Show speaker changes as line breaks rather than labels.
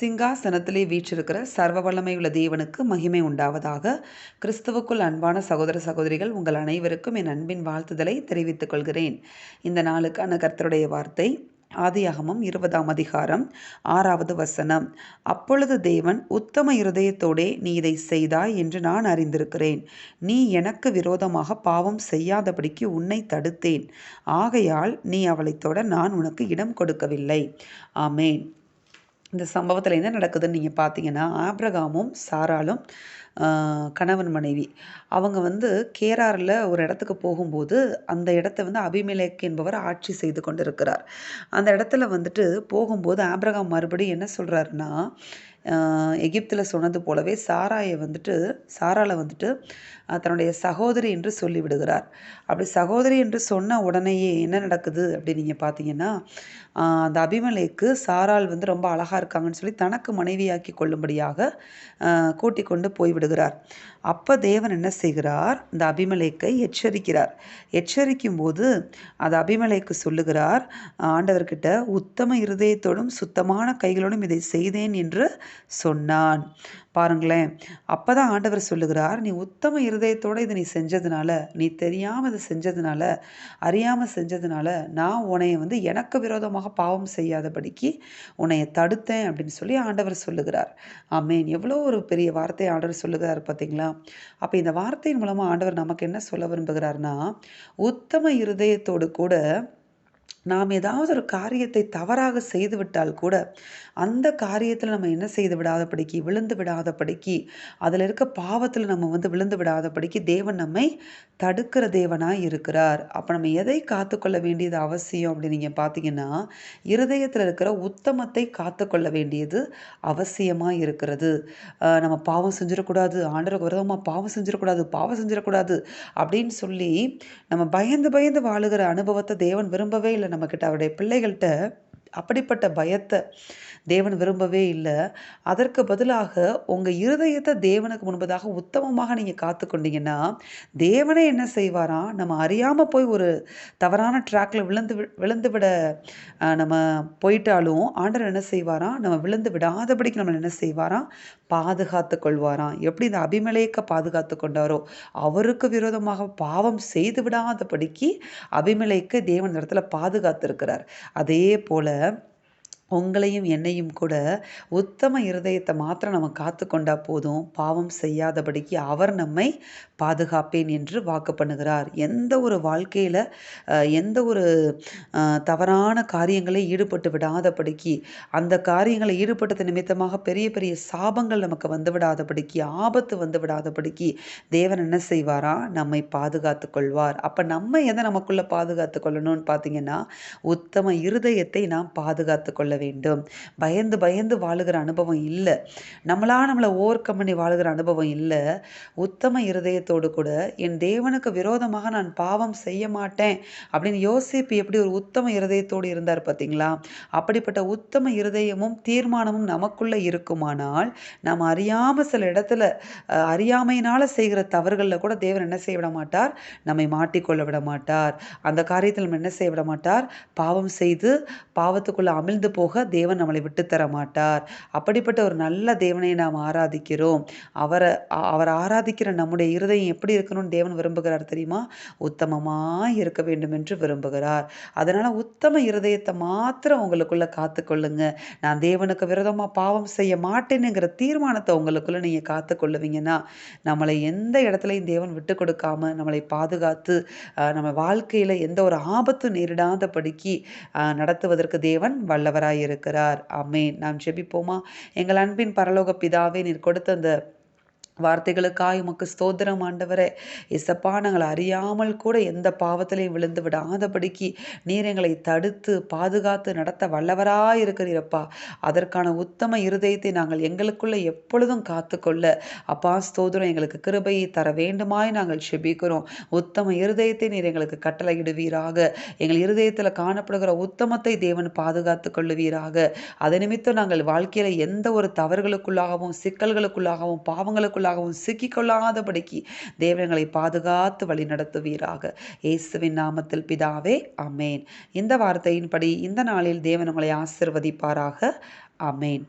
சிங்காசனத்திலே வீற்றிருக்கிற சர்வ வல்லமையுள்ள தேவனுக்கு மகிமை உண்டாவதாக கிறிஸ்துவுக்குள் அன்பான சகோதர சகோதரிகள் உங்கள் அனைவருக்கும் என் அன்பின் வாழ்த்துதலை தெரிவித்துக் கொள்கிறேன். இந்த நாளுக்கான கர்த்தருடைய வார்த்தை ஆதியாகமம் இருபதாம் அதிகாரம் ஆறாவது வசனம். அப்பொழுது தேவன் உத்தம இருதயத்தோடே நீ இதை செய்தாய் என்று நான் அறிந்திருக்கிறேன். நீ எனக்கு விரோதமாக பாவம் செய்யாதபடிக்கு உன்னை தடுத்தேன். ஆகையால் நீ அவளைத் தொட நான் உனக்கு இடம் கொடுக்கவில்லை. ஆமேன். இந்த சம்பவத்தில் என்ன நடக்குதுன்னு நீங்கள் பார்த்தீங்கன்னா ஆப்ரகாமும் சாராலும் கணவன் மனைவி. அவங்க வந்து கேராரில் ஒரு இடத்துக்கு போகும்போது அந்த இடத்த வந்து அபிமேலேக் என்பவர் ஆட்சி செய்து கொண்டிருக்கிறார். அந்த இடத்துல வந்துட்டு போகும்போது ஆப்ரகாம் மறுபடியும் என்ன சொல்கிறாருன்னா எகிப்தில் சொன்னது போலவே சாராயை வந்துட்டு சாராவில் வந்துட்டு தன்னுடைய சகோதரி என்று சொல்லி விடுகிறார். அப்படி சகோதரி என்று சொன்ன உடனேயே என்ன நடக்குது அப்படி நீங்கள் பார்த்தீங்கன்னா அந்த அபிமலைக்கு சாரால் வந்து ரொம்ப அழகாக இருக்காங்கன்னு சொல்லி தனக்கு மனைவியாக்கி கொள்ளும்படியாக ஆஹ், கூட்டிக் கொண்டு போய் விடுகிறார். அப்போ தேவன் என்ன செய்கிறார்? இந்த அபிமலேக்கை எச்சரிக்கிறார். எச்சரிக்கும் போது அது அபிமலைக்கு சொல்லுகிறார் ஆண்டவர்கிட்ட உத்தம இருதயத்தோடும் சுத்தமான கைகளோடும் இதை செய்தேன் என்று சொன்னான். பாருங்களேன் அப்போ தான் ஆண்டவர் சொல்லுகிறார் நீ உத்தம இருதயத்தோடு இதை நீ செஞ்சதுனால நீ தெரியாமல் இதை செஞ்சதுனால அறியாமல் செஞ்சதுனால நான் உன்னைய வந்து எனக்கு விரோதமாக பாவம் செய்யாதபடிக்கு உன்னைய தடுத்தேன் அப்படின்னு சொல்லி ஆண்டவர் சொல்லுகிறார். ஆமேன். எவ்வளோ ஒரு பெரிய வார்த்தையை ஆண்டவர் சொல்லுகிறார் பார்த்தீங்களா? அப்போ இந்த வார்த்தையின் மூலமாக ஆண்டவர் நமக்கு என்ன சொல்ல விரும்புகிறார்னா உத்தம இருதயத்தோடு கூட நாம் ஏதாவது ஒரு காரியத்தை தவறாக செய்து விட்டால் கூட அந்த காரியத்தில் நம்ம என்ன செய்து விடாதபடிக்கு விழுந்து விடாதபடிக்கு அதில் இருக்க பாவத்தில் நம்ம வந்து விழுந்து விடாதபடிக்கு தேவன் நம்மை தடுக்கிற தேவனாக இருக்கிறார். அப்போ நம்ம எதை காத்துக்கொள்ள வேண்டியது அவசியம் அப்படின்னு நீங்கள் பார்த்தீங்கன்னா இருதயத்தில் இருக்கிற உத்தமத்தை காத்துக்கொள்ள வேண்டியது அவசியமாக இருக்கிறது. நம்ம பாவம் செஞ்சிடக்கூடாது ஆண்டருக்கு விரதமாக பாவம் செஞ்சிடக்கூடாது பாவம் செஞ்சிடக்கூடாது அப்படின்னு சொல்லி நம்ம பயந்து பயந்து வாழுகிற அனுபவத்தை தேவன் விரும்பவே இல்லை. நம்மக்கிட்ட அவருடைய பிள்ளைகள்கிட்ட அப்படிப்பட்ட பயத்தை தேவன் விரும்பவே இல்லை. அதற்கு பதிலாக உங்கள் இருதயத்தை தேவனுக்கு முன்பதாக உத்தமமாக நீங்கள் காத்துக்கொண்டீங்கன்னா தேவனே என்ன செய்வாராம் நம்ம அறியாமல் போய் ஒரு தவறான ட்ராக்ல விழுந்து விழுந்து விட நம்ம போயிட்டாலும் ஆண்டவர் என்ன செய்வாராம் நம்ம விழுந்து விடாதபடிக்கு நம்ம என்ன செய்வாராம் பாதுகாத்து கொள்வாராம் எப்படி இந்த அபிமலேக்க பாதுகாத்து கொண்டாரோ அவருக்கு விரோதமாக பாவம் செய்து விடாதபடிக்கு அபிமலேக்கு தேவன் இடத்துல இடத்துல பாதுகாத்திருக்கிறார். அதே போல Alem உங்களையும் என்னையும் கூட உத்தம இருதயத்தை மாத்திரம் நம்ம காத்து கொண்டா போதும். பாவம் செய்யாதபடிக்கு அவர் நம்மை பாதுகாப்பேன் என்று வாக்கு பண்ணுகிறார். எந்த ஒரு வாழ்க்கையில் எந்த ஒரு தவறான காரியங்களை ஈடுபட்டு விடாதபடிக்கு அந்த காரியங்களை ஈடுபட்டது நிமித்தமாக பெரிய பெரிய சாபங்கள் நமக்கு வந்து விடாதபடிக்கு ஆபத்து வந்து விடாதபடிக்கு தேவன் என்ன செய்வாரா? நம்மை பாதுகாத்து கொள்வார். அப்போ நம்ம எதை நமக்குள்ளே பாதுகாத்து கொள்ளணும்னு பார்த்தீங்கன்னா உத்தம இருதயத்தை நாம் பாதுகாத்து கொள்ள வேண்டும். பயந்து பயந்து வாழுகிற அனுபவம் இல்லை. நம்மளாக நம்மளை ஓவர் கம் பண்ணி வாழுகிற அனுபவம் இல்லை. உத்தம இருதயத்தோடு கூட என் தேவனுக்கு விரோதமாக நான் பாவம் செய்ய மாட்டேன் அப்படின்னு யோசிப்பு எப்படி ஒரு உத்தம இருதயத்தோடு இருந்தார் பார்த்தீங்களா? அப்படிப்பட்ட உத்தம இருதயமும் தீர்மானமும் நமக்குள்ள இருக்குமானால் நாம் அறியாம சில இடத்துல அறியாமையினால் அறியாமையினால செய்கிற தவறுகளில் கூட தேவன் என்ன செய்ய விட மாட்டார்? நம்மை மாட்டிக்கொள்ள விட மாட்டார். அந்த காரியத்தில் நம்ம என்ன செய்ய விட மாட்டார்? பாவம் செய்து பாவத்துக்குள்ள அமிழ்ந்து போக தேவன் நம்மளை விட்டு தர மாட்டார் அப்படிப்பட்ட ஒரு நல்ல தேவனை நாம் ஆராதிக்கிறோம். அவரை அவர் ஆராதிக்கிற நம்முடைய இருதயம் எப்படி இருக்கணும்னு தேவன் விரும்புகிறார் தெரியுமா? உத்தமமாக இருக்க வேண்டும் என்று விரும்புகிறார். அதனால் உத்தம இருதயத்தை மாத்திரம் உங்களுக்குள்ளே காத்துக்கொள்ளுங்க. நான் தேவனுக்கு விரதமாக பாவம் செய்ய மாட்டேனுங்கிற தீர்மானத்தை உங்களுக்குள்ளே நீங்கள் காத்துக்கொள்ளுவீங்கன்னா நம்மளை எந்த இடத்துலையும் தேவன் விட்டு கொடுக்காம நம்மளை பாதுகாத்து நம்ம வாழ்க்கையில் எந்த ஒரு ஆபத்தும் நேரிடாதபடிக்கு நடத்துவதற்கு தேவன் வல்லவராய் இருக்கிறார். அமேன் நாம் ஜெபிப்போமா? எங்கள் அன்பின் பரலோக பிதாவே நீர் கொடுத்த அந்த வார்த்தைகளுக்காய் உமக்கு ஸ்தோத்திரம் ஆண்டவரே. இசப்பா நாங்கள் அறியாமல் கூட எந்த பாவத்திலையும் விழுந்து விடாதபடிக்கு நீர் எங்களை தடுத்து பாதுகாத்து நடத்த வல்லவராக இருக்கிறீரப்பா. அதற்கான உத்தம இருதயத்தை நாங்கள் எங்களுக்குள்ளே எப்பொழுதும் காத்துக்கொள்ள அப்பா ஸ்தோத்திரம் எங்களுக்கு கிருபையை தர வேண்டுமாய் நாங்கள் செபிக்கிறோம். உத்தம இருதயத்தை நீர் எங்களுக்கு கட்டளையிடுவீராக. எங்கள் இருதயத்தில் காணப்படுகிற உத்தமத்தை தேவன் பாதுகாத்து கொள்ளுவீராக. அதை நிமித்தம் நாங்கள் வாழ்க்கையில் எந்த ஒரு தவறுகளுக்குள்ளாகவும் சிக்கல்களுக்குள்ளாகவும் பாவங்களுக்குள்ளாகவும் சிக்கிக்கொள்ளாதபடிக்கு தேவங்களை பாதுகாத்து வழி நடத்துவீராக. இயேசுவின் நாமத்தில் பிதாவே அமேன் இந்த வார்த்தையின்படி இந்த நாளில் தேவன் உங்களை ஆசிர்வதிப்பாராக. அமேன்